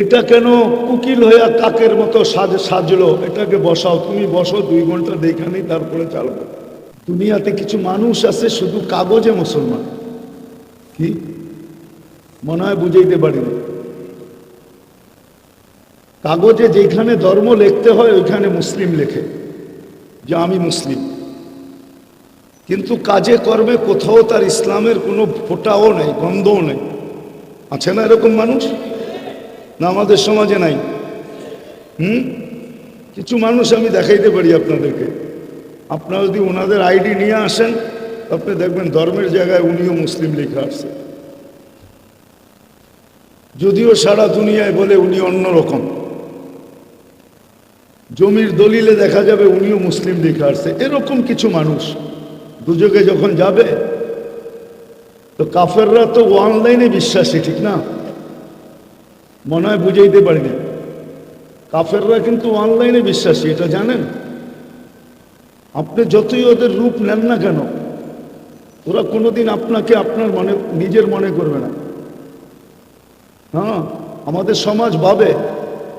এটা কেন কুকিল হইয়া কাকের মতো সাজ, সাজলো? এটাকে বসাও। তুমি বসো, দুই ঘণ্টা দেখানেই তারপরে চালবো দুনিয়াতে কিছু মানুষ আছে, শুধু কাগজে মুসলমান। কি? মনে হয় বুঝাইতে পারিনি কাগজে যেখানে ধর্ম লিখতে হয়, ওইখানে মুসলিম লেখে, যে আমি মুসলিম। কিন্তু কাজে কর্মে কোথাও তার ইসলামের কোনো ফোটাও নেই, গন্ধও নেই। আছে না এরকম মানুষ? না আমাদের সমাজে নাই। হুম? কিছু মানুষ আমি দেখাইতে পারি আপনাদেরকে। আপনারা যদি ওনাদের আইডি নিয়ে আসেন, আপনি দেখবেন ধর্মের জায়গায় উনিও মুসলিম লেখা আছে। যদিও সারা দুনিয়ায় বলে উনি অন্যরকম। জমির দলিলে দেখা যাবে উনিও মুসলিম লেখা আসছে এরকম কিছু মানুষ দুযোগে যখন যাবে, তো কাফেররা তো অনলাইনে বিশ্বাসী, ঠিক না? মনে হয় বুঝাইতে পারিনি। কাফেররা কিন্তু অনলাইনে বিশ্বাসী, এটা জানেন? আপনি যতই ওদের রূপ নেন না কেন, ওরা কোনোদিন আপনাকে আপনার মনে, নিজের মনে করবে না। হ্যাঁ আমাদের সমাজ ভাবে,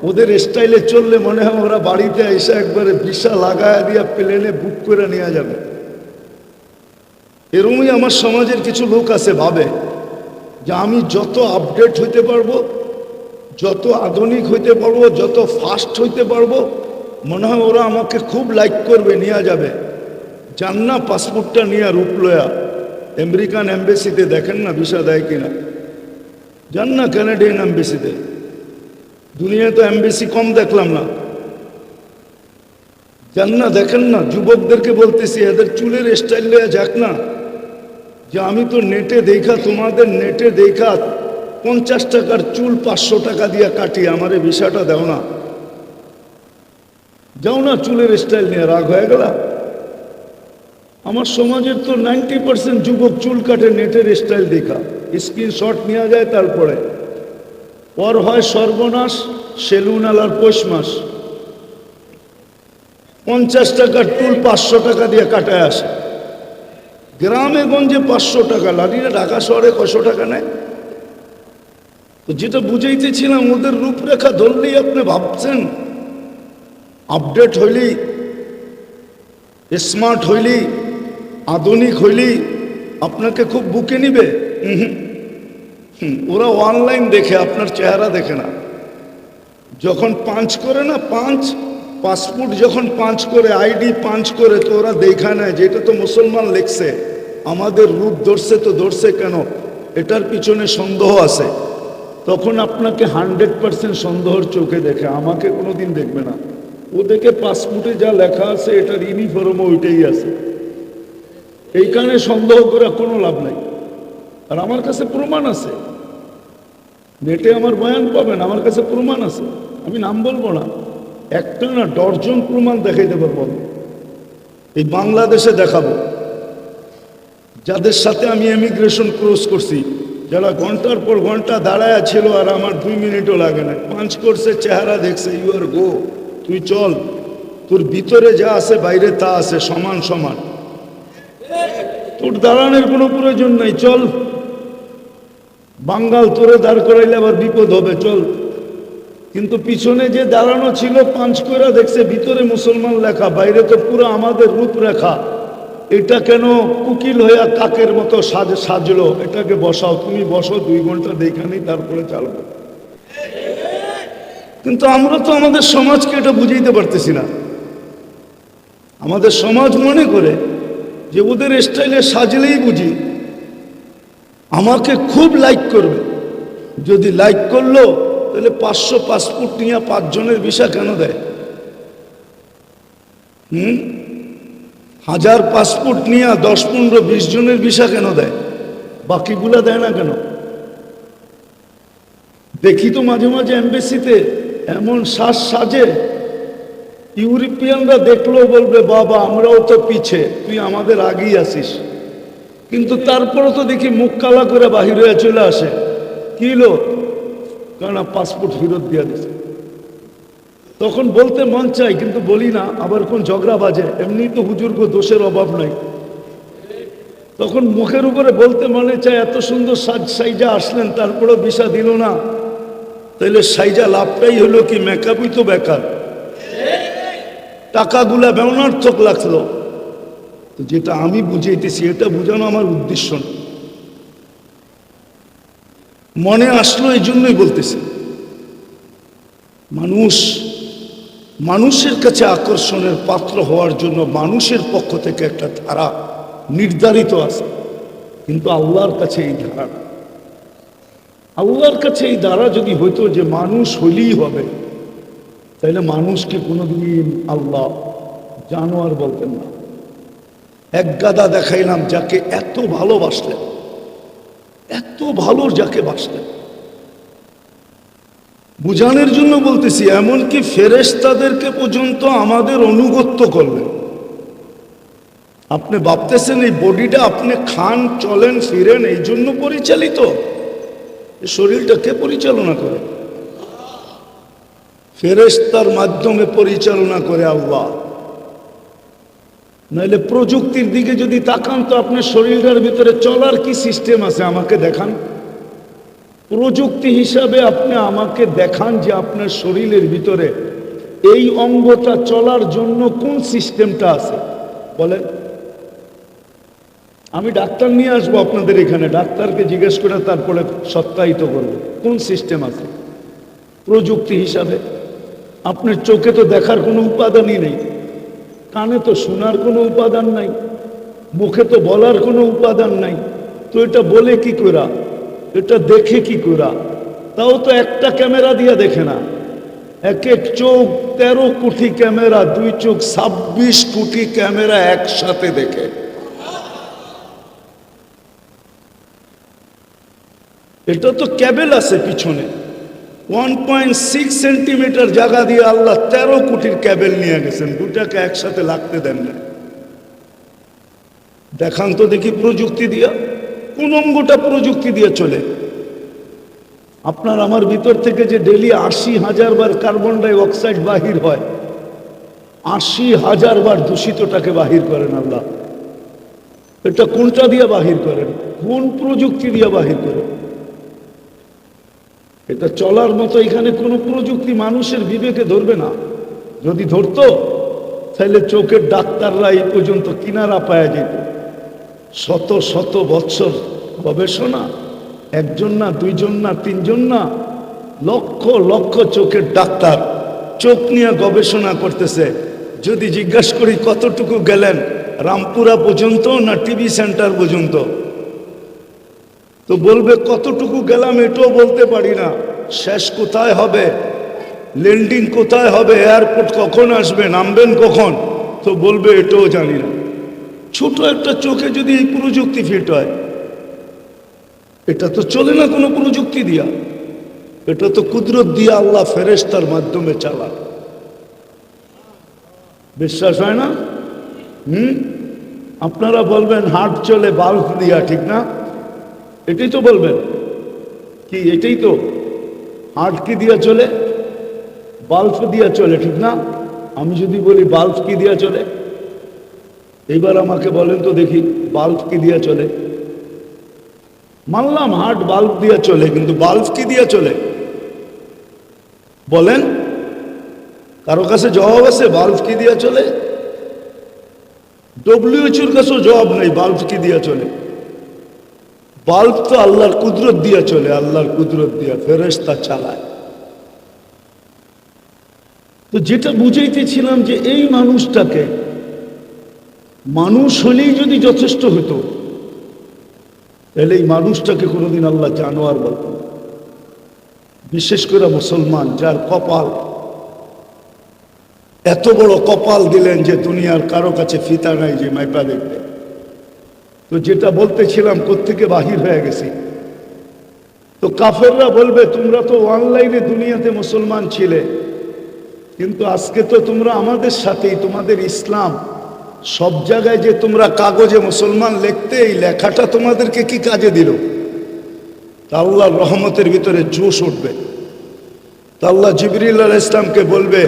ওদের স্টাইলে চললে মনে হয় ওরা বাড়িতে এসে একবারে বিশা লাগায় দিয়া প্লেনে বুক করে নেওয়া যাবে। এরমই আমার সমাজের কিছু লোক আছে ভাবে, যে আমি যত আপডেট হইতে পারব যত আধুনিক হইতে পারব, যত ফাস্ট হইতে পারব, মনে হয় ওরা আমাকে খুব লাইক করবে, নিয়ে যাবে। যান না পাসপোর্টটা নিয়ে রূপ লয়া আমেরিকান এম্বাসিতে দেখেন না ভিসা দেয় কিনা। যান না ক্যানাডিয়ান এম্বাসিতে। দুনিয়ায় তো এম্বাসি কম দেখলাম না। যান না দেখেন না, যুবকদেরকে বলতেছি, এদের চুলের স্টাইল যাক না। যে আমি তো নেটে দেখা, তোমাদের নেটে দেখা পঞ্চাশ টাকার চুল পাঁচশো টাকা দিয়ে কাটি এই ভিসাটা দাও না। যাও না, চুলের স্টাইল নিয়ে রাগ হয়ে গেল। আমার সমাজের তো নাইনটি পার্সেন্ট যুবক চুল কাটে নেটের স্টাইল দেখা। স্ক্রিনশট নেওয়া যায় তারপরে। পর হয় সর্বনাশ, সেলুন আলার পৌষ মাস পঞ্চাশ টাকার টুল পাঁচশো টাকা দিয়ে কাটায় আসে। গ্রামে গঞ্জে পাঁচশো টাকা লালিরা ঢাকা শহরে কশো টাকা নেয়? তো যেটা বুঝাইতেছিলাম, ওদের রূপরেখা ধরলেই আপনি ভাবছেন। আপডেট হইলি স্মার্ট হইলি, আধুনিক হইলি, আপনাকে খুব বুকে নিবে। ওরা অনলাইন দেখে, আপনার চেহারা দেখে না। যখন পাঞ্চ করে না পাঞ্চ পাসপোর্ট যখন পাঞ্চ করে আইডি পাঞ্চ করে, তো ওরা দেখা নেয় যে এটা তো মুসলমান লেখছে। আমাদের রূপ ধরছে তো ধরছে কেন? এটার পিছনে সন্দেহ আছে। তখন আপনাকে হান্ড্রেড পার্সেন্ট সন্দেহর চোখে দেখে, আমাকে কোনোদিন দেখবে না। ও দেখে পাসপোর্টে যা লেখা আছে, এটার ইউনিফর্মও ওইটাই আছে। এই কারণে সন্দেহ করা কোনো লাভ নাই। আর আমার কাছে প্রমাণ আছে। নেটে আমার বয়ান পাবেন, আমার কাছে প্রমাণ আছে। আমি নাম বলব না। একটা না ডর্জন প্রমাণ দেখাইতে পারব। এই বাংলাদেশে দেখাবো। যাদের সাথে আমি এমিগ্রেশন ক্রস করছি যারা ঘণ্টার পর ঘণ্টা দাঁড়ায় ছিল আর আমার দুই মিনিটও লাগে না। পাঁচ করছে চেহারা দেখছে ইউ আর গো তুই চল। তোর ভিতরে যা আছে, বাইরে তা আছে, সমান সমান। তোর দাঁড়ানোর কোনো প্রয়োজন নাই, চল। বাঙ্গাল তোরে দাঁড় করাইলে আবার বিপদ হবে, চল। কিন্তু পিছনে যে দাঁড়ানো ছিল, পাঁচ করে দেখছে, ভিতরে মুসলমান লেখা, বাইরে তো পুরো আমাদের রূপরেখা। এটা কেন কুকিল হইয়া কাকের মতো সাজ সাজলো? এটাকে বসাও, তুমি বসো, দুই ঘণ্টা দেখানি, তারপরে চালবো কিন্তু আমরা তো আমাদের সমাজকে এটা বুঝাইতে পারতেছি না। আমাদের সমাজ মনে করে যে ওদের স্টাইলে সাজলেই বুঝি। আমাকে খুব লাইক করবে। যদি লাইক করল, তাহলে পাঁচশো পাসপোর্ট নিয়ে পাঁচজনের ভিসা কেন দেয়? হুম? হাজার পাসপোর্ট নিয়ে দশ, পনেরো, বিশ জনের ভিসা কেন দেয়? বাকিগুলা দেয় না কেন? দেখি তো মাঝে মাঝে এম্বাসিতে এমন শ্বাস সাজে ইউরোপিয়ানরা দেখলেও বলবে, বাবা, আমরাও তো পিছে, তুই আমাদের আগেই আসিস। কিন্তু তারপরে তো দেখি মুখ কালা করে বাহির হয়ে চলে আসে। কি হলো? কারণ পাসপোর্ট ফেরত দিয়ে দিছে। তখন বলতে মন চাই কিন্তু বলি না, আবার কোন ঝগড়া বাজে এমনি তো হুজুর্গ দোষের অভাব নাই। তখন মুখের উপরে বলতে মনে চায়, এত সুন্দর সাজ সাইজা আসলেন, তারপরেও বিষা দিল না। তাহলে সাইজা লাভটাই হলো কি, মেকআপই তো বেকার। টাকাগুলা ব্যবনার্থক লাগল। তো যেটা আমি বুঝাইতেছি, এটা বোঝানো আমার উদ্দেশ্য না। মনে আসলো এই জন্যই বলতেছি। মানুষ মানুষের কাছে আকর্ষণের পাত্র হওয়ার জন্য মানুষের পক্ষ থেকে একটা ধারা নির্ধারিত আছে। কিন্তু আল্লাহর কাছে এই ধারা আল্লাহর কাছে এই ধারা যদি হইতো যে মানুষ হইলেই হবে, তাহলে মানুষকে কোনোদিন আল্লাহ জানোয়ার বলতেন না? এক গাদা দেখাইলাম যাকে এত ভালোবাসলেন, এত ভালো যাকে বাসলেন। বুঝানোর জন্য বলতেছি, এমনকি ফেরেশতাদেরকে পর্যন্ত আমাদের অনুগত্য করলেন আপনি ভাবতেছেন এই বডিটা আপনি খান, চলেন, ফিরেন, এই জন্য পরিচালিত? শরীরটা কে পরিচালনা করে? ফেরেশতার মাধ্যমে পরিচালনা করে আল্লাহ। নাহলে প্রযুক্তির দিকে যদি তাকান, তো আপনার শরীরটার ভিতরে চলার কি সিস্টেম আছে আমাকে দেখান। প্রযুক্তি হিসাবে আপনি আমাকে দেখান যে আপনার শরীরের ভিতরে এই অঙ্গটা চলার জন্য কোন সিস্টেমটা আছে। বলেন। আমি ডাক্তার নিয়ে আসব আপনাদের এখানে, ডাক্তারকে জিজ্ঞেস করে তারপরে সত্যায়িত করব। কোন সিস্টেম আছে? প্রযুক্তি হিসাবে। আপনার চোখে তো দেখার কোনো উপাদানই নেই। কানে তো শোনার কোনো উপাদান নাই। মুখে তো বলার কোনো উপাদান নাই। তো এটা বলে কি করা এটা দেখে কি করা তাও তো একটা ক্যামেরা দিয়ে দেখে না। এক এক চোখ তেরো কোটি ক্যামেরা, দুই চোখ ছাব্বিশ কোটি ক্যামেরা একসাথে দেখে। এটা তো ক্যাবেল আছে পিছনে। ওয়ান পয়েন্ট সিক্স সেন্টিমিটার জায়গা দিয়ে আল্লাহ তেরো কোটির ক্যাবেল নিয়ে গেছেন। দুটাকে একসাথে লাগতে দেন না। দেখান তো দেখি প্রযুক্তি দিয়া। কোন অঙ্গটা প্রযুক্তি দিয়ে চলে। আপনার আমার ভিতর থেকে যে ডেলি আশি হাজার বার কার্বন ডাই অক্সাইড বাহির হয়, আশি হাজার বার দূষিতটাকে বাহির করেন আল্লাহ। এটা কোনটা দিয়ে বাহির করেন? কোন প্রযুক্তি দিয়ে বাহির করেন? এটা চলার মতো এখানে কোনো প্রযুক্তি মানুষের বিবেকে ধরবে না। যদি ধরতো তাহলে চোখের ডাক্তাররা এই পর্যন্ত কিনারা পাওয়া যেত। শত শত বৎসর গবেষণা, একজন না, দুইজন না, তিনজন না, লক্ষ লক্ষ চোখের ডাক্তার চোখ নিয়ে গবেষণা করতেছে। যদি জিজ্ঞাসা করি কতটুকু গেলেন, রামপুরা পর্যন্ত না টিভি সেন্টার পর্যন্ত? তো বলবে, কতটুকু গেলাম এটাও বলতে পারি না। শেষ কোথায় হবে? ল্যান্ডিং কোথায় হবে? এয়ারপোর্ট কখন আসবে? নামবেন কখন? তো বলবে, এটাও জানি না। ছোট একটা চোখে যদি এই প্রযুক্তি ফিট হয়, এটা তো চলে না কোনো প্রযুক্তি দিয়া। এটা তো কুদরত দিয়া আল্লাহ ফেরেস্তার মাধ্যমে চালা বিশ্বাস হয় না? হুম? আপনারা বলবেন হাট চলে বাল্ব দিয়া, ঠিক না? এটাই তো বলবেন। কি, এটাই তো? হাট কি দিয়া চলে? বাল্ব দিয়া চলে, ঠিক না? আমি যদি বলি বাল্ব কি দিয়া চলে এইবার আমাকে বলেন তো দেখি বাল্ব কি দিয়া চলে। মানলাম হাট বাল্ব দিয়া চলে, কিন্তু বাল্ব কি দিয়া চলে? বলেন, কারও কাছে জবাব আছে বাল্ব কি দিয়া চলে? ডব্লিউএচওর কাছেও জবাব নেই বাল্ব কি দিয়া চলে। বাল্ব তো আল্লাহর কুদরত দিয়া চলে, আল্লাহর কুদরত দিয়া ফেরেস্তা চালায়। তো যেটা বুঝাইতেছিলাম যে এই মানুষটাকে মানুষ হলেই যদি যথেষ্ট হতো, তাহলে এই মানুষটাকে কোনোদিন আল্লাহ জানোয়ার বলত বিশেষ করে মুসলমান যার কপাল, এত বড় কপাল দিলেন যে দুনিয়ার কারও কাছে ফিতা নাই যে মাইপা দেখবে। তো যেটা বলতেছিলাম, কোত্থেকে বাহির হয়ে গেছি? তো কাফেররা বলবে, তোমরা তো অনলাইনে দুনিয়াতে মুসলমান ছিলে, কিন্তু আজকে তো তোমরা আমাদের সাথেই, তোমাদের ইসলাম সব জায়গায় যে তোমরা কাগজে মুসলমান লিখতে, এই লেখাটা তোমাদেরকে কি কাজে দিল? তা রহমতের ভিতরে জোশ উঠবে। তা আল্লাহ ইসলামকে বলবে,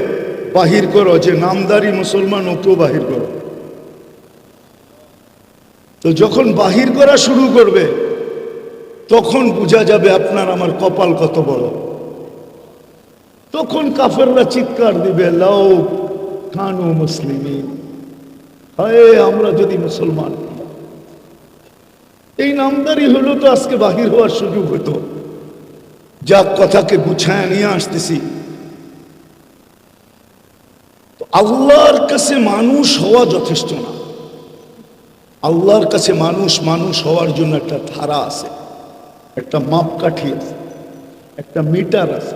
বাহির করো যে নামদারি মুসলমান ওকেও বাহির করো। তো যখন বাহির করা শুরু করবে, তখন বোঝা যাবে আপনার আমার কপাল কত বড়। তখন কাফেররা চিৎকার দিবে লাও কানু মুসলিমি হায়, আমরা যদি মুসলমান। এই নামদারি হলো তো আজকে বাহির হওয়ার সুযোগ হতো। যা কথাকে গুছায় নিয়ে আসতেছি। তো আল্লাহর কাছে মানুষ হওয়া যথেষ্ট না। আল্লাহর কাছে মানুষ মানুষ হওয়ার জন্য একটা ধারা আছে। একটা মাপকাঠি আছে। একটা মিটার আছে।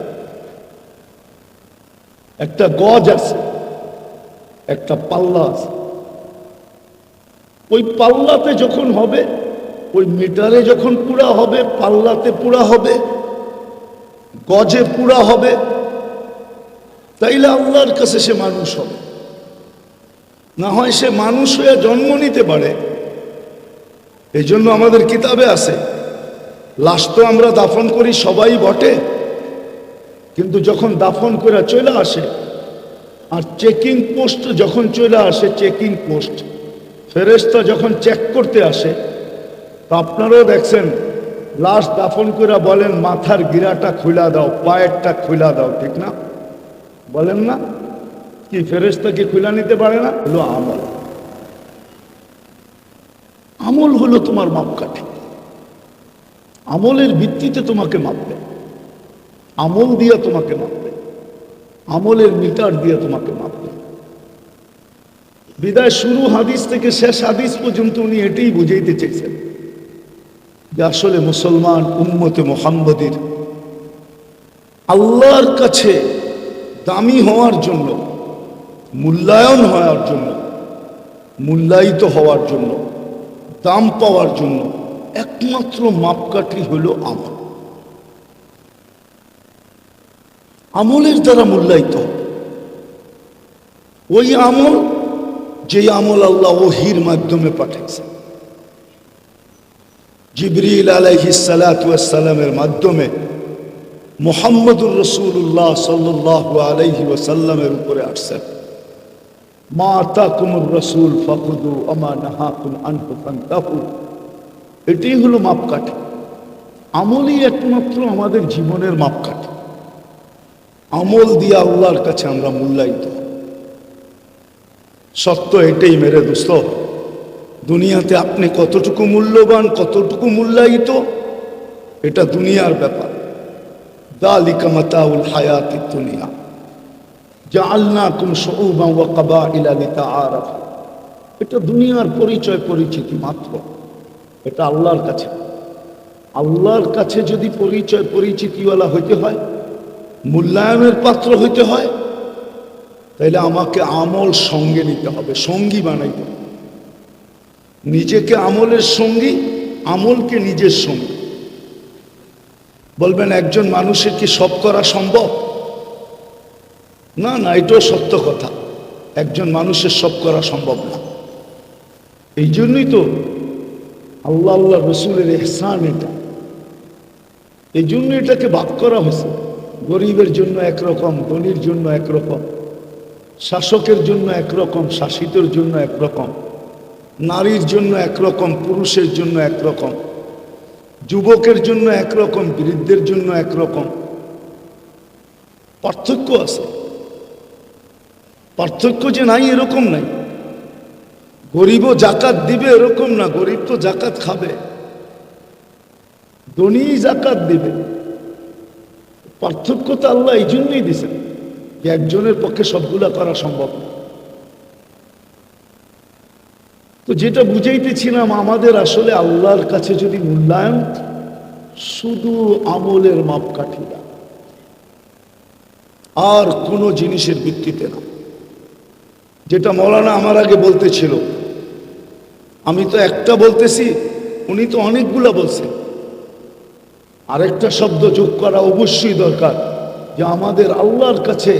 একটা গজ আছে। একটা পাল্লা আছে। ওই পাল্লাতে যখন হবে, ওই মিটারে যখন পুরা হবে, পাল্লাতে পুরা হবে, গজে পুরা হবে, তাইলে আল্লাহর কাছে সে মানুষ হবে। না হয় সে মানুষ হয়ে জন্ম নিতে পারে। এই জন্য আমাদের কিতাবে আছে, লাশ তো আমরা দাফন করি, সবাই বটে। কিন্তু যখন দাফন করে চলে আসে, আর চেকিং পোস্ট যখন চলে আসে, চেকিং পোস্ট ফেরেস্তা যখন চেক করতে আসে, তো আপনারাও দেখছেন, লাশ দাফন করে বলেন, মাথার গিরাটা খুলা দাও, পায়েরটা খুলা দাও ঠিক না? বলেন না? কি ফেরেস্তা কি খুলা নিতে পারে না? হলো আমল। আমল হলো তোমার মাপকাঠি। আমলের ভিত্তিতে তোমাকে মাপবে। আমল দিয়ে তোমাকে মাপবে। আমলের মিটার দিয়ে তোমাকে মাপবে। বিদায় শুরু হাদিস থেকে শেষ হাদিস পর্যন্ত উনি এটাই বুঝাইতে চেয়েছেন যে আসলে মুসলমান উম্মতে মোহাম্মদের আল্লাহর কাছে দামি হওয়ার জন্য, মূল্যায়ন হওয়ার জন্য, মূল্যায়িত হওয়ার জন্য, দাম পাওয়ার জন্য একমাত্র মাপকাঠি হল আমল। আমলের দ্বারা মূল্যায়িত ওই আমল যে আমল আল্লাহ ওহির মাধ্যমে পাঠিয়েছে। জিবরিল আলাইহিসালামের মাধ্যমে মোহাম্মদুর রসুল্লাহ সাল্লাহ আলাইহি ওয়াসাল্লামের উপরে আসছেন মা তাকুমুর রসুল ফকুদু আমা নাহাকুম আনহু ফান্তাহু। এটাই হলো মাপকাঠি। আমলই একমাত্র আমাদের জীবনের মাপকাঠি। আমল দিয়ে আল্লাহর কাছে আমরা মূল্যায়িত। সত্য এটাই মেরে দোস্ত। দুনিয়াতে আপনি কতটুকু মূল্যবান, কতটুকু মূল্যায়িত, এটা দুনিয়ার ব্যাপার। দালিকা মাতাউল হায়াতি দুনিয়া। জাআলনাকুম শুউবান ওয়া কাবাইলা লিতাআরাফু। এটা দুনিয়ার পরিচয় পরিচিতি মাত্র। এটা আল্লাহর কাছে। আল্লাহর কাছে যদি পরিচয় পরিচিতিওয়ালা হইতে হয়, মূল্যায়নের পাত্র হইতে হয় তাহলে আমাকে আমল সঙ্গে নিতে হবে, সঙ্গী বানাইতে হবে। নিজেকে আমলের সঙ্গী, আমলকে নিজের সঙ্গী। বলবেন, একজন মানুষের কি সব করা সম্ভব? না না, এটাও সত্য কথা। একজন মানুষের সব করা সম্ভব না। এই জন্যই তো আল্লাহ আল্লাহ রসুলের এহসান এটা। এই জন্য এটাকে ভাগ করা হয়েছে। গরিবের জন্য একরকম ধনির জন্য একরকম শাসকের জন্য একরকম, শাসিতের জন্য একরকম, নারীর জন্য একরকম, পুরুষের জন্য একরকম, যুবকের জন্য একরকম, বৃদ্ধের জন্য একরকম। পার্থক্য আছে। পার্থক্য যে নাই, এরকম নাই। গরিবও জাকাত দিবে, এরকম না। গরিব তো জাকাত খাবে। ধনী জাকাত দিবে। পার্থক্য তো আল্লাহ এই জন্যই দিছেন। একজনের পক্ষে সবগুলা করা সম্ভব। তো যেটা বুঝাইতেছিলাম, আমাদের আসলে আল্লাহর কাছে যদি মূল্যায়ন, শুধু আমলের মাপকাঠি না, আর কোনো জিনিসের ভিত্তিতে না। যেটা মৌলানা আমার আগে বলতেছিল, আমি তো একটা বলতেছি, উনি তো অনেকগুলা বলছেন। আরেকটা শব্দ যোগ করা অবশ্যই দরকার। যে আমাদের আল্লাহর কাছে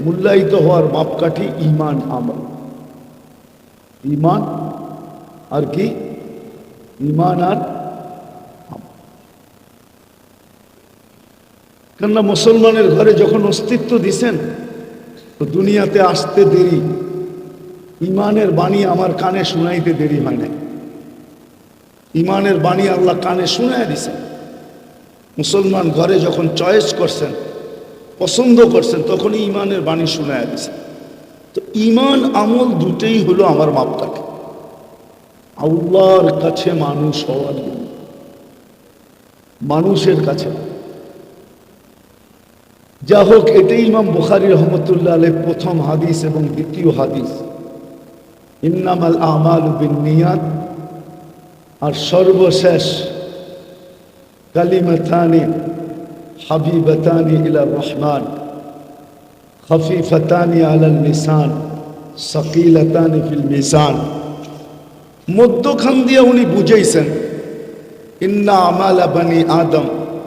মূল্যায়িত হওয়ার মাপকাঠি ইমান আমল। ইমান আর কি? ইমান আর কেননা মুসলমানের ঘরে যখন অস্তিত্ব দিছেন, তো দুনিয়াতে আসতে দেরি ইমানের বাণী আমার কানে শুনাইতে দেরি হয় নাই। ইমানের বাণী আল্লাহ কানে শুনাই দিছেন। মুসলমান ঘরে যখন চয়েস করছেন পছন্দ করছেন, তখনই ইমানের বাণী শুনে দিছে। তো ইমান আমল দুটেই হলো আমার মাপকাঠি। আল্লাহর কাছে মানুষ হওয়ার মানুষের কাছে। যা হোক, এটাই ইমাম বুখারি রহমতুল্লাহ আলের প্রথম হাদিস এবং দ্বিতীয় হাদিস। ইন্নামাল আমাল বিন নিয়াত আর সর্বশেষ কালিমাতানি হাবিবতানি ইলা রহমান খফিফতানি আলাল মিসান সকিলতানি ফিল মিসান মধ্যখান দিয়ে উনি বুঝাইছেন, ইন্না আমালা বানি আদম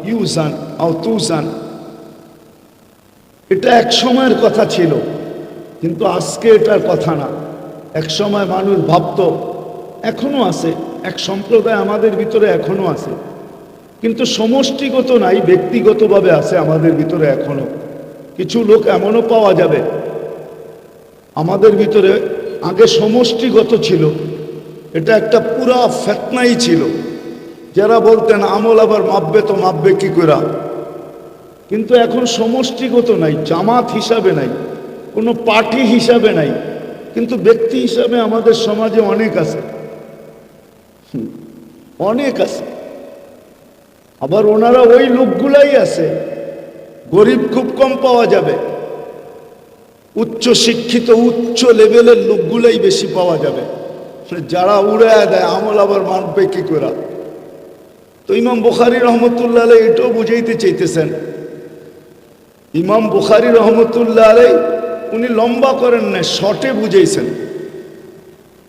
ইউসান আও তুসান এটা এক সময়ের কথা ছিল, কিন্তু আজকে এটার কথা না। এক সময় মানুষ ভাবত, এখনও আছে, এক সম্প্রদায় আমাদের ভিতরে এখনও আছে। কিন্তু সমষ্টিগত নাই, ব্যক্তিগতভাবে আছে আমাদের ভিতরে এখনও। কিছু লোক এমনও পাওয়া যাবে। আমাদের ভিতরে আগে সমষ্টিগত ছিল। এটা একটা পুরা ফেতনাই ছিল। যারা বলতেন, আমল আবার মাপবে তো মাপবে কি করে কিন্তু এখন সমষ্টিগত নাই, জামাত হিসাবে নাই, কোনো পার্টি হিসাবে নাই। কিন্তু ব্যক্তি হিসাবে আমাদের সমাজে অনেক আছে। অনেক আছে। আবার ওনারা ওই লোকগুলাই আছে। গরিব খুব কম পাওয়া যাবে। উচ্চ শিক্ষিত, উচ্চ লেভেলের লোকগুলাই বেশি পাওয়া যাবে। যারা উড়ে দেয়, আমল আবার মানবে কি করে? তো ইমাম বুখারি রহমতুল্লাহ আলাই এটাও বুঝাইতে চাইতেছেন। ইমাম বুখারি রহমতুল্লাহ আলাই উনি লম্বা করেন না শর্টে বুঝাইছেন।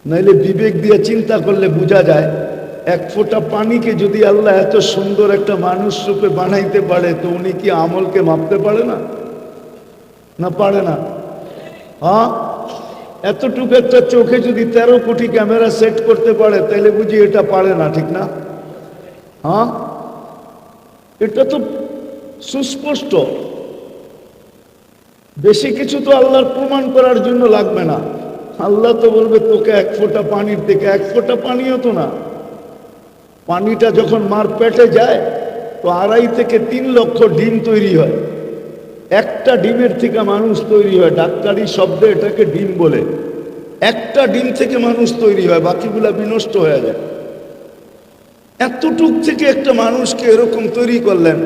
নাইলে বিবেক দিয়ে চিন্তা করলে বোঝা যায়। এক ফোঁটা পানিকে যদি আল্লাহ এত সুন্দর একটা মানুষ রূপে বানাইতে পারে, তো উনি কি আমলকে মাপতে পারে না? না পারে না। হ্যাঁ এতটুকু একটা চোখে যদি তেরো কোটি ক্যামেরা সেট করতে পারে তাহলে বুঝি এটা পারে না, ঠিক না? হ্যাঁ এটা তো সুস্পষ্ট। বেশি কিছু তো আল্লাহর প্রমাণ করার জন্য লাগবে না। আল্লাহ তো বলবে, তোকে এক ফোঁটা পানির দিকে এক ফোঁটা পানিও তো না। পানিটা যখন মার পেটে যায়, তো আড়াই থেকে তিন লক্ষ ডিম তৈরি হয়। একটা ডিমের থেকে মানুষ তৈরি হয়, ডাক্তারি শব্দে এটাকে ডিম বলে। একটা ডিম থেকে মানুষ তৈরি হয়, বাকিগুলা বিনষ্ট হয়ে যায়। এতটুক থেকে একটা মানুষকে এরকম তৈরি করলেন,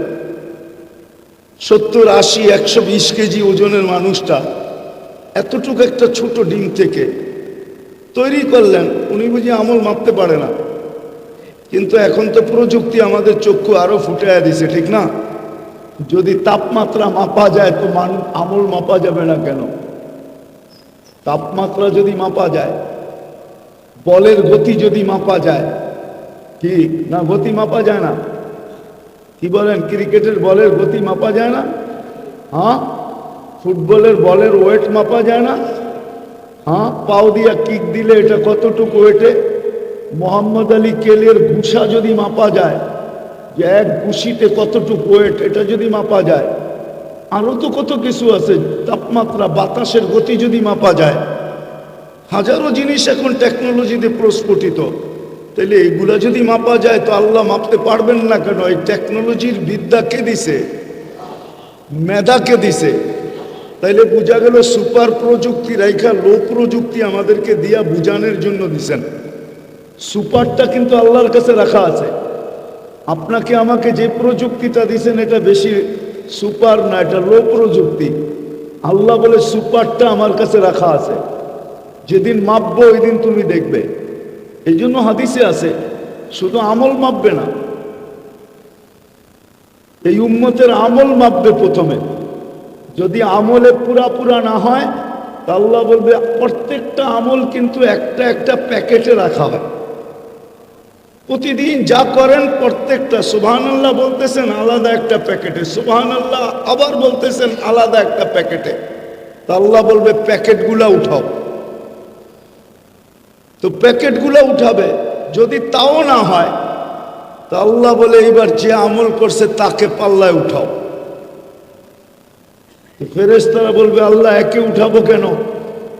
সত্তর, আশি, একশো, বিশ কেজি ওজনের মানুষটা, এতটুক একটা ছোট ডিম থেকে তৈরি করলেন, উনি বুঝি আমল মাপতে পারে না। কিন্তু এখন তো প্রযুক্তি আমাদের চক্ষু আরও ফুটাইয়া দিছে, ঠিক না? যদি তাপমাত্রা মাপা যায় তো মান, আমল মাপা যাবে না কেন? তাপমাত্রা যদি মাপা যায়, বলের গতি যদি মাপা যায় কি না গতি মাপা যায় না? কি বলেন, ক্রিকেটের বলের গতি মাপা যায় না? হ্যাঁ? ফুটবলের বলের ওয়েট মাপা যায় না? হ্যাঁ? পাও দিয়া কিক দিলে এটা কতটুকু ওয়েটে মোহাম্মদ আলী কেলের গুসা যদি মাপা যায়, যে এক গুশিতে কতটুকু ওয়েট এটা যদি মাপা যায় আরও তো কত কিছু আছে, তাপমাত্রা, বাতাসের গতি যদি মাপা যায়, হাজারো জিনিস এখন টেকনোলজিতে প্রস্ফুটিত। তাহলে এগুলা যদি মাপা যায়, তো আল্লাহ মাপতে পারবেন না কেন? এই টেকনোলজির বিদ্যা কে দিছে? মেধা কে দিছে? তাইলে বোঝা গেল সুপার প্রযুক্তি রাইখা লো প্রযুক্তি আমাদেরকে দিয়া বুঝানোর জন্য দিছেন। সুপারটা কিন্তু আল্লাহর কাছে রাখা আছে। আপনাকে আমাকে যে প্রযুক্তিটা দিয়েছেন, এটা বেশি সুপার না, এটা লো প্রযুক্তি। আল্লাহ বলে সুপারটা আমার কাছে রাখা আছে। যেদিন মাপবো, ওই দিন তুমি দেখবে। এই জন্য হাদিসে আছে, শুধু আমল মাপবে না। এই উম্মতের আমল মাপবে প্রথমে। যদি আমলে পুরা পুরা না হয়, তা আল্লাহ বলবে, প্রত্যেকটা আমল কিন্তু একটা একটা প্যাকেটে রাখা হয়। প্রতিদিন যা করেন প্রত্যেকটা সুবহান আল্লাহ বলতেছেন, আলাদা একটা প্যাকেটে। সুবহান আল্লাহ আবার বলতেছেন, আলাদা একটা প্যাকেটে। তা আল্লাহ বলবে, প্যাকেটগুলা উঠাও। তো প্যাকেটগুলো উঠাবে, যদি তাও না হয়, তা আল্লাহ বলে এবার যে আমল করছে তাকে পাল্লায় উঠাও। ফেরেস্তারা বলবে, আল্লাহ, একে উঠাবো কেন?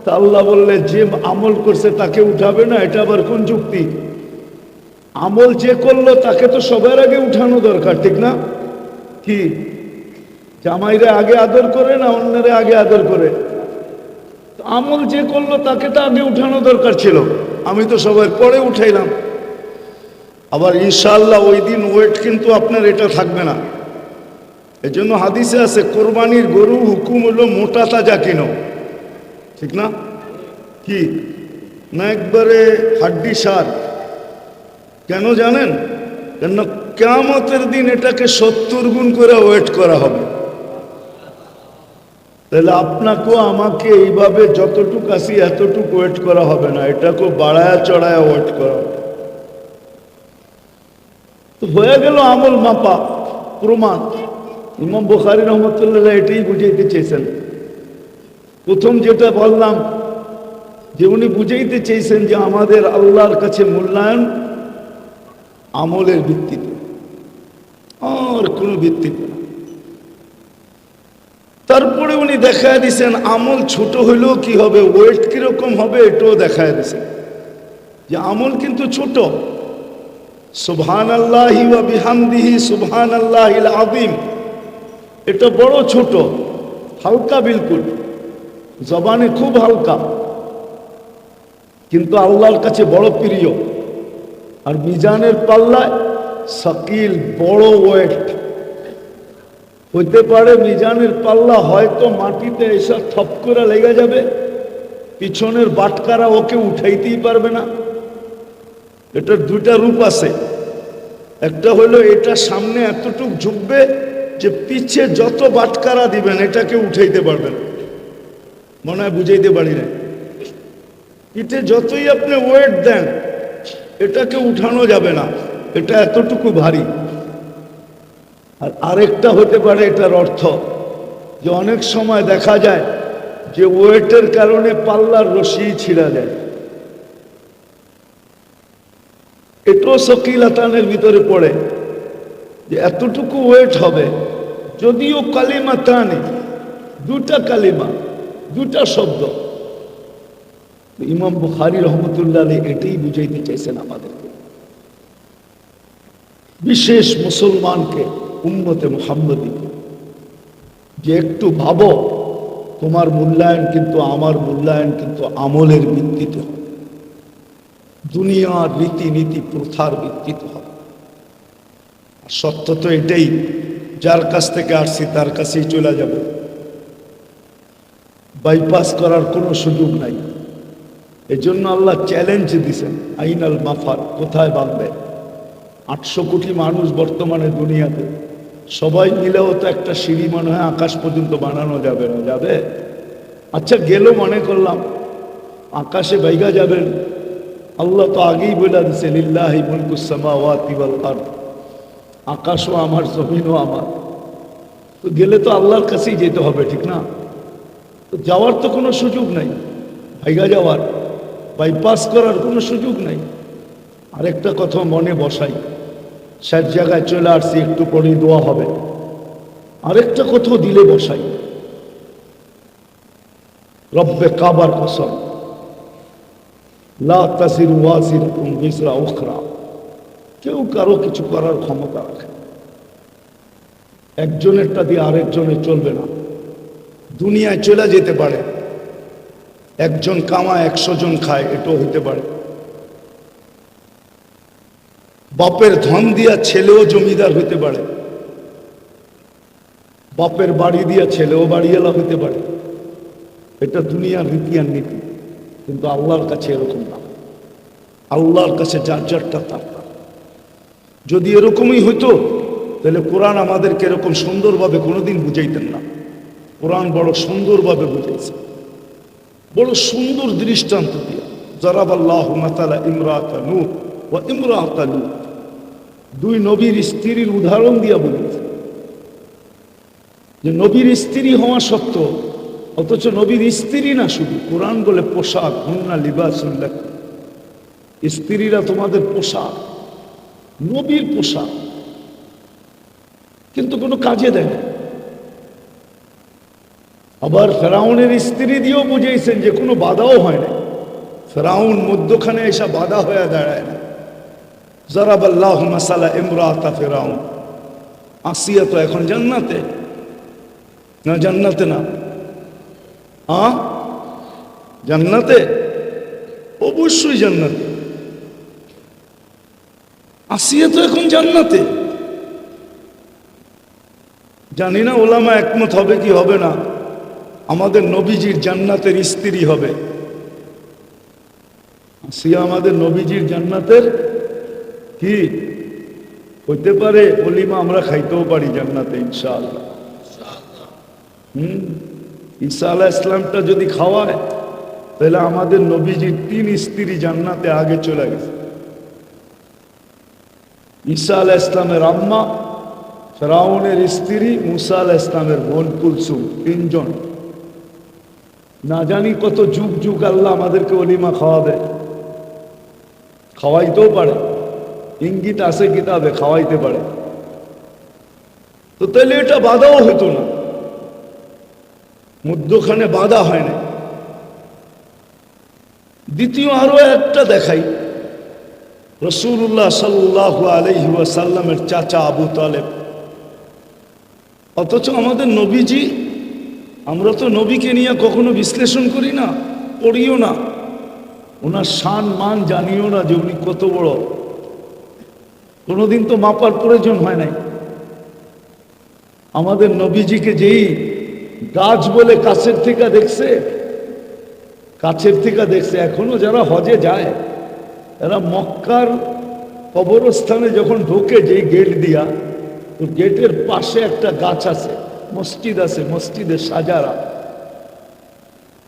তা আল্লাহ বললে, যে আমল করছে তাকে উঠাবে না, এটা আবার কোন যুক্তি? আমল যে করল, তাকে তো সবার আগে উঠানো দরকার, ঠিক না? কি? জামাইরে আগে আদর করে না অন্যরে আগে আদর করে? আমল যে করল, তাকে তো আগে উঠানো দরকার ছিল। আমি তো সবার পরে উঠাইলাম। আবার ইনশাল্লাহ ওই দিন ওয়েট কিন্তু আপনার এটা থাকবে না। এই জন্য হাদিসে আছে, কোরবানির গরু হুকুম হলো মোটা তাজা কিনো। ঠিক না? কি? না একবারে হাড্ডি সার। কেন জানেন? কেন কেয়ামতের দিন এটাকে সত্তর গুণ করে ওয়েট করা হবে। তাহলে আপনাকেও আমাকে এইভাবে যতটুকু আসি এতটুকু ওয়েট করা হবে না, এটাকেও বাড়ায়া চড়ায়া ওয়েট করা তো হয়ে গেল আমল মাপা, প্রমাণ। ইমাম বুখারি রহমতুল্লাহ এটাই বুঝাইতে চেয়েছেন। প্রথম যেটা বললাম, যে উনি বুঝাইতে চেয়েছেন যে আমাদের আল্লাহর কাছে মূল্যায়ন আমলের ভিত্তিতে। আর কোনো ভিত্তিতে তারপরে উনি দেখায় দিছেন, আমল ছোট হইলেও কি হবে ওয়েট কীরকম হবে এটাও দেখায় দিছেন। যে আমল কিন্তু ছোট। সুবহান আল্লাহি ওয়া বিহামদিহি সুবহান আল্লাহিল আযীম। এটা বড় ছোট, হালকা বিলকুল। জবানে খুব হালকা। কিন্তু আল্লাহর কাছে বড় প্রিয়। আর মিজানের পাল্লায় সকিল বড় ওয়েট। হইতে পারে মিজানের পাল্লা হয়তো মাটিতে এসে থপ করে লেগে যাবে, পিছনের বাটকারা ওকে উঠাইতেই পারবে না। এটার দুইটা রূপ আছে। একটা হলো এটা সামনে এতটুক ঝুঁকবে যে পিছে যত বাটকারা দিবেন, এটাকে উঠাইতে পারবেন। মনে হয় বুঝাইতে পারি না পিঠে যতই আপনি ওয়েট দেন এটাকে উঠানো যাবে না। এটা এতটুকু ভারী। আর আরেকটা হতে পারে এটার অর্থ যে অনেক সময় দেখা যায় যে ওয়েটের কারণে পাল্লার রশি ছিঁড়া যায়। এটাও সকিলাতানের ভিতরে পড়ে যে এতটুকু ওয়েট হবে। যদিও কালিমা তানে দুটা কালিমা, দুটা শব্দ। ইমাম বুখারি রহমতুল্লাহ এটাই বুঝাইতে চাইছেন আমাদেরকে বিশেষ মুসলমানকে, উম্মতে মোহাম্মদী যে একটু ভাবো, তোমার মূল্যায়ন কিন্তু আমার মূল্যায়ন কিন্তু আমলের ভিত্তিতে হবে। দুনিয়ার রীতিনীতি প্রথার ভিত্তিতে হবে। সত্য তো এটাই, যার কাছ থেকে আসছি তার কাছেই চলে যাব। বাইপাস করার কোনো সুযোগ নাই। এজন্য আল্লাহ চ্যালেঞ্জ দিছেন, আইনাল মাফার কোথায় বাঁধবে? আটশো কোটি মানুষ বর্তমানে দুনিয়াতে। সবাই মিলেও তো একটা সিঁড়ি মনে হয় আকাশ পর্যন্ত বানানো যাবে না, যাবে? আচ্ছা গেল মনে করলাম, আকাশে বাইগা যাবেন। আল্লাহ তো আগেই বলে দিছে, লিল্লাহি মুলকুসামা ওয়াতি ওয়াল আরদ। আকাশও আমার, জমিনও আমার। তো গেলে তো আল্লাহর কাছেই যেতে হবে, ঠিক না? তো যাওয়ার তো কোনো সুযোগ নাই। ভাইগা যাওয়ার। বাইপাস করার কোনো সুযোগ নাই। আরেকটা কথা মনে বসাই শেষ জায়গায় চলে আসছি, একটু পরেই দোয়া হবে। আরেকটা কোথাও দিলে বসাই, রব্বে কাবার কসম, লা ওয়াজির বিসরা উখরা, কেউ কারও কিছু করার ক্ষমতা রাখে। একজনেরটা দিয়ে আরেকজনের চলবে না। দুনিয়ায় চলে যেতে পারে একজন কামায় একশো জন খায়, এটাও হতে পারে। বাপের ধন দিয়া ছেলেও জমিদার হতে পারে। বাপের বাড়ি দিয়া ছেলেও বাড়িওয়ালা হতে পারে। এটা দুনিয়ার রীতি আর নীতি, কিন্তু আল্লাহর কাছে এরকম না। আল্লাহর কাছে যার যারটা তার যদি এরকমই হইতো, তাহলে কোরআন আমাদেরকে এরকম সুন্দরভাবে কোনোদিন বুঝাইতেন না। কোরআন বড় সুন্দরভাবে বুঝাইছে। বড় সুন্দর দৃষ্টান্ত দিয়া জরাবাল্লাহ মাতালা ইমরাতা নূর ও ইমরাতা লুত। দুই নবীর স্ত্রীর উদাহরণ দিয়া বলেছে যে নবীর স্ত্রী হওয়া সত্ত্বেও, অথচ নবীর স্ত্রী না শুধু, কোরআন বলে পোশাক হুন্না লিবাসুল্লাহ স্ত্রীরা তোমাদের পোশাক, নবীর পোশাক। কিন্তু কোনো কাজে দেয় না। আবার ফেরাউনের স্ত্রী দিয়েও বুঝেছেন যে কোনো বাধাও হয় না। ফেরাউন মধ্যখানে এসে বাধা হয়ে দাঁড়ায় না। জরাবাল্লাহ মাসালা ইমরাতা ফেরাউন। আসিয়া তো এখন জান্নাতে? না জান্নাতে না? আ? জান্নাতে? অবশ্যই জান্নাতে। আসিয়া তো এখন জান্নাতে? জানি না ওলামা একমত হবে কি হবে না। আমাদের নবীজির জান্নাতের স্ত্রী হবে। আসিয়া আমাদের নবীজির জান্নাতের কি? হইতে পারে অলিমা, আমরা খাইতেও পারি জান্নাতে, ইনশাআল্লাহ। হুম? ঈসা আলাহ ইসলামটা যদি খাওয়ায়, তাহলে আমাদের নবীজির তিন স্ত্রী জান্নাতে আগে চলে গেছে। ঈসা আলাহ ইসলামের আম্মা, ফেরাউনের স্ত্রী, মুসা আলাহ ইসলামের বোন কুলসুম, তিনজন। না জানি কত যুগ যুগ আল্লাহ আমাদেরকে অলিমা খাওয়াবে। খাওয়াইতেও পারে। ইঙ্গিত আছে কিতাবে, খাওয়াইতে পারে। তো তাহলে এটা বাধাও হতো না। মধ্যখানে বাধা হয় না দ্বিতীয় আরও একটা দেখাই। রসুল্লাহ সাল্লাহ আলহি ওয়াসাল্লামের চাচা আবু তালেব। অথচ আমাদের নবীজি আমরা তো নবীকে নিয়ে কখনো বিশ্লেষণ করি না, পড়িও না। ওনার শান মান জানিও না যে উনি কত বড়। কোনোদিন তো মাপার প্রয়োজন হয় নাই। আমাদের নবীজিকে যেই গাছ বলে কাছের থেকে দেখছে, কাছের থেকে দেখছে, এখনও যারা হজে যায়, এরা মক্কার কবরস্থানে যখন ঢোকে যেই গেট দিয়া তো গেটের পাশে একটা গাছ আছে। মসজিদ আছে মসজিদের সাজারা।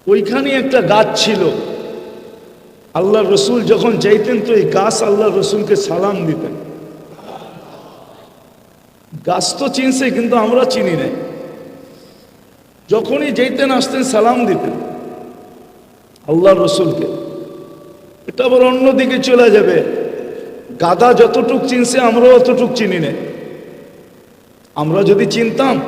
ওইখানে একটা গাছ ছিল। আল্লাহ রসুল যখন যাইতেন তো এই গাছ আল্লাহ রসুলকে সালাম দিতেন। গাছ তো চিনছে, কিন্তু আমরা চিনি নাই। যখনই যেতেন আসতেন, সালাম দিতেন আল্লাহ রসুলকে। এটা আবার অন্যদিকে চলে যাবে। গাদা যতটুক চিনছে, আমরাও অতটুক চিনি না আমরা যদি চিনতাম